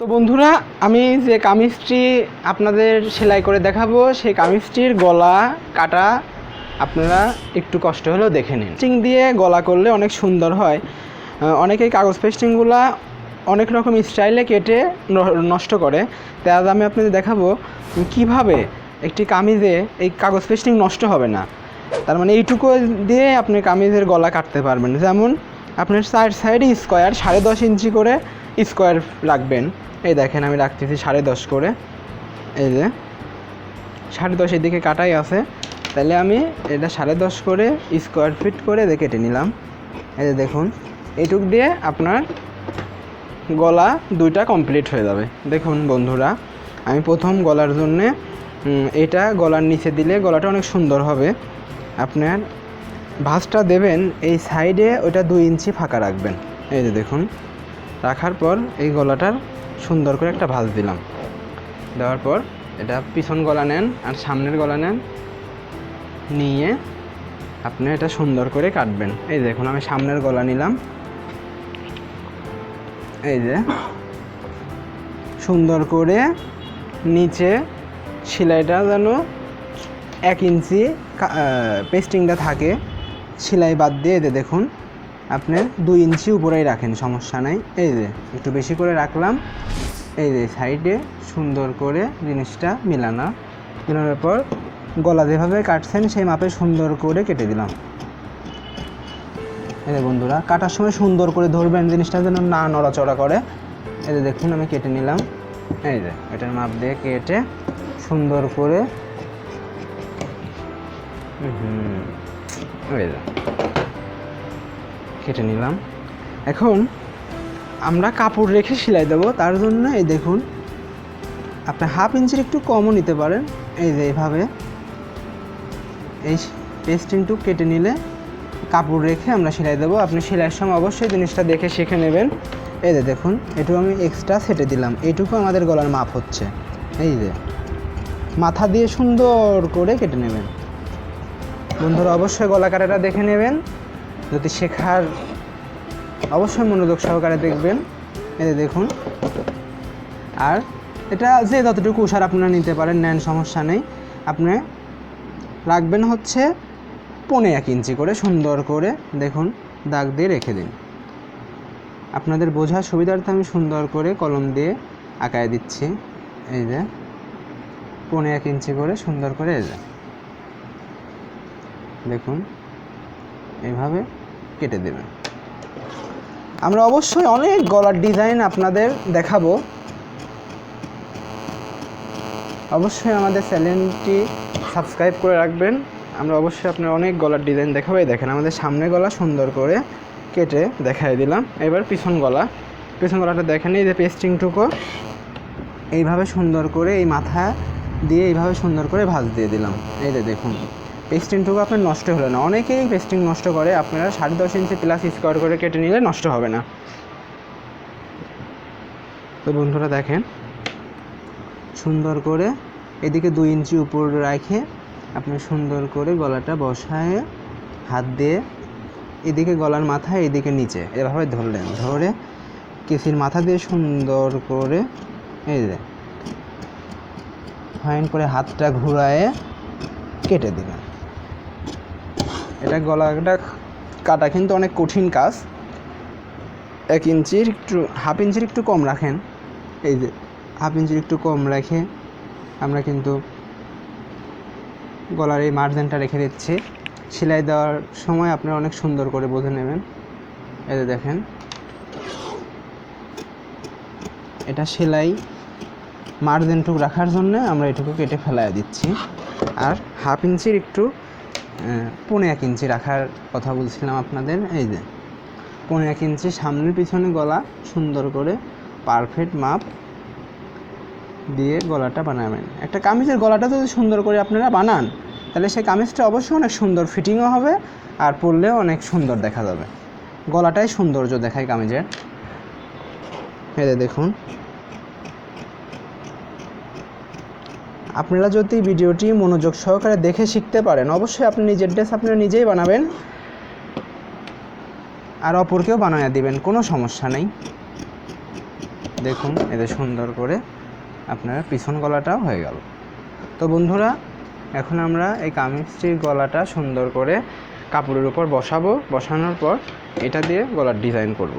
তো বন্ধুরা, আমি যে কামিজটি আপনাদের সেলাই করে দেখাবো, সেই কামিজটির গলা কাটা আপনারা একটু কষ্ট হলেও দেখে নিন। পেস্টিং দিয়ে গলা করলে অনেক সুন্দর হয়। অনেকেই কাগজ পেস্টিংগুলা অনেক রকম স্টাইলে কেটে নষ্ট করে। তাই আজ আমি আপনাদের দেখাবো কীভাবে একটি কামিজে এই কাগজ পেস্টিং নষ্ট হবে না। তার মানে এইটুকু দিয়ে আপনি কামিজের গলা কাটতে পারবেন। যেমন, আপনার সাইড, সাইডে স্কোয়ার সাড়ে দশ ইঞ্চি করে স্কোয়ার রাখবেন। এই দেখেন আমি রাখতেছি সাড়ে দশ করে। এই যে, সাড়ে দশের দিকে কাটাই আছে। তাহলে আমি এটা সাড়ে দশ করে স্কোয়ার ফিট করে কেটে নিলাম। এই যে দেখুন, এটুক দিয়ে আপনার গলা দুইটা কমপ্লিট হয়ে যাবে। দেখুন বন্ধুরা, আমি প্রথম গলার জন্যে এটা গলার নিচে দিলে গলাটা অনেক সুন্দর হবে। আপনার ভাঁজটা দেবেন, এই সাইডে ওটা দুই ইঞ্চি ফাঁকা রাখবেন। এই যে দেখুন রাখার পর এই গলাটার সুন্দর করে একটা ভাঁজ দিলাম। দেওয়ার পর এটা পিছন গলা নেন আর সামনের গলা নেন। নিয়ে আপনি এটা সুন্দর করে কাটবেন। এই দেখুন, আমি সামনের গলা নিলাম। এই যে সুন্দর করে নিচে সেলাইটা যেন এক ইঞ্চি পেস্টিংটা থাকে, সেলাই বাদ দিয়ে দেখুন। আপনি দুই ইঞ্চি উপরেই রাখেন, সমস্যা নাই। এই যে, একটু বেশি করে রাখলাম। এই যে, সাইডে সুন্দর করে জিনিসটা মিলানো। মিলানোর পর গলা যেভাবে কাটছেন, সেই মাপে সুন্দর করে কেটে দিলাম। এই যে বন্ধুরা, কাটার সময় সুন্দর করে ধরবেন জিনিসটা যেন না নড়াচড়া করে। এই যে দেখুন, আমি কেটে নিলাম। এই যে, এটার মাপ দিয়ে কেটে সুন্দর করে কেটে নিলাম। এখন আমরা কাপড় রেখে সেলাই দেবো। তার জন্য এই দেখুন, আপনি হাফ ইঞ্চির একটু কমও নিতে পারেন। এই যে এইভাবে এই পেস্টিংটু কেটে নিলে কাপড় রেখে আমরা সেলাই দেবো। আপনি সেলাইয়ের সময় অবশ্যই জিনিসটা দেখে শিখে নেবেন। এই যে দেখুন, এটুকু আমি এক্সট্রা সেটে দিলাম। এইটুকু আমাদের গলার মাপ হচ্ছে। এই যে মাথা দিয়ে সুন্দর করে কেটে নেবেন। বন্ধুরা, অবশ্যই গলা কাটাটা দেখে নেবেন। যদি শেখার অবশ্যই মনোযোগ সহকারে দেখবেন। যে দেখুন। আর এটা যে যতটুকু উষার আপনারা নিতে পারেন, নেন, সমস্যা নেই। আপনি রাখবেন হচ্ছে পনে এক ইঞ্চি করে সুন্দর করে দেখুন দাগ দিয়ে রেখে দিন। আপনাদের বোঝার সুবিধার্থে আমি সুন্দর করে কলম দিয়ে আঁকায় দিচ্ছি। এই যে, পনে এক ইঞ্চি করে সুন্দর করে এই যে। দেখুন এইভাবে কেটে দেবেন। আমরা অবশ্যই অনেক গলার ডিজাইন আপনাদের দেখাবো। অবশ্যই আমাদের চ্যানেলটি সাবস্ক্রাইব করে রাখবেন। আমরা অবশ্যই আপনার অনেক গলার ডিজাইন দেখাবো। দেখেন, আমাদের সামনে গলা সুন্দর করে কেটে দেখাই দিলাম। এবার পিছন গলা। পিছন গলাটা দেখেন, এই যে পেস্টিংটুকু। এইভাবে সুন্দর করে এই মাথা দিয়ে এইভাবে সুন্দর করে ভাজ দিয়ে দিলাম। এই যে দেখুন। পেস্টিংটুকু আপনার নষ্ট হলো না। অনেকেই পেস্টিং নষ্ট করে, আপনারা সাড়ে দশ ইঞ্চি প্লাস স্কোয়ার করে কেটে নিলে নষ্ট হবে না। তো বন্ধুরা দেখেন, সুন্দর করে এদিকে দুই ইঞ্চি উপর রেখে আপনি সুন্দর করে গলাটা বসায় হাত দিয়ে এদিকে গলার মাথা, এদিকে নিচে। এভাবে ধরলেন, ধরে কেসির মাথা দিয়ে সুন্দর করে, এই ফাইন করে হাতটা ঘুরায়ে কেটে দিবেন। এটা গলাটা কাটা কিন্তু অনেক কঠিন কাজ। এক ইঞ্চির একটু, হাফ ইঞ্চির একটু কম রাখেন। এই যে, হাফ ইঞ্চির একটু কম রেখে আমরা কিন্তু গলার এই মার্জিনটা রেখে দিচ্ছি। সেলাই দেওয়ার সময় আপনারা অনেক সুন্দর করে বুঝে নেবেন। যে দেখেন। এটা সেলাই মার্জিনটুকু রাখার জন্য আমরা এটুকু কেটে ফেলাইয়া দিচ্ছি। আর হাফ ইঞ্চির একটু পৌনে এক ইঞ্চি রাখার কথা বলছিলাম আপনাদের, এই যে। পৌনে এক ইঞ্চি সামনের পিছনে গলা সুন্দর করে পারফেক্ট মাপ দিয়ে গলাটা বানাবেন। একটা কামিজের গলাটা যদি সুন্দর করে আপনারা বানান, তাহলে সেই কামিজটা অবশ্যই অনেক সুন্দর ফিটিংও হবে আর পরলেও অনেক সুন্দর দেখা যাবে। গলাটাই সৌন্দর্য দেখায় কামিজের। এই দেখুন আপনারা যদি ভিডিওটি মনোযোগ সহকারে দেখে শিখতে পারেন, অবশ্যই আপনি নিজের ড্রেস আপনারা নিজেই বানাবেন আর অপরকেও বানায় দিবেন, কোনো সমস্যা নেই। দেখুন এদের সুন্দর করে আপনার পিছন গলাটাও হয়ে গেল। তো বন্ধুরা, এখন আমরা এই কামিজটির গলাটা সুন্দর করে কাপড়ের উপর বসাবো। বসানোর পর এটা দিয়ে গলার ডিজাইন করব।